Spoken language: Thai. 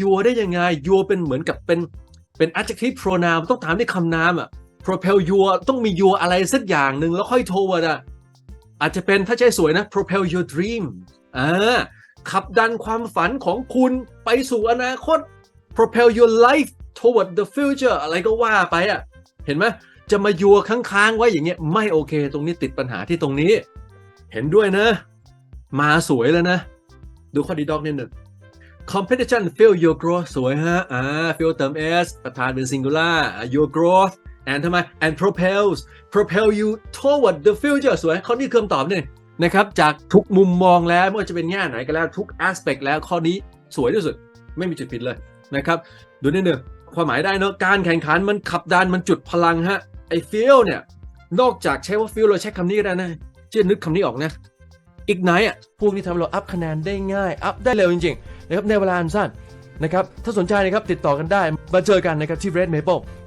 your ได้ยังไง your เป็นเหมือนกับเป็นเป็น adjective pronoun ต้องตามด้วยคำนามอะ propel your ต้องมี your อะไรสักอย่างหนึ่งแล้วค่อย toward อะอาจจะเป็นถ้าใจสวยนะ propel your dream อ่าขับดันความฝันของคุณไปสู่อนาคต propel your life toward the future อะไรก็ว่าไปอะ เห็นไหมจะมายัวค้างๆไว้อย่างเงี้ยไม่โอเค ตรงนี้ติดปัญหาที่ตรงนี้ เห็นด้วยนะ มาสวยแล้วนะ ดูข้อดีดอกนิดหนึ่ง competition fill your growth สวยฮะ อ่า fill เติม s ประธานเป็น singular อ่า your growth and ทำไม and propels propel you toward the future สวยข้อนี้คือคำตอบนี่นะครับ จากทุกมุมมองแล้วไม่ว่าจะเป็นแง่ไหนก็แล้วทุก aspect แล้วข้อนี้สวยที่สุด ไม่มีจุดผิดเลยนะครับ ดูนิดหนึ่งความหมายได้เนอะการแข่งขันมันขับดันมันจุดพลังฮะไอ้ feel เนี่ยนอกจากใช้ว่า feel เราใช้คำนี้ก็ได้นะเชื่อนึกคำนี้ออกนะอีกไนอะพวกนี้ทำเราอัพคะแนนได้ง่าย อัพได้เร็วจริงๆ นะครับในเวลาอันสั้นนะครับถ้าสนใจนะครับติดต่อกันได้มาเจอกันนะครับที่ Red Maple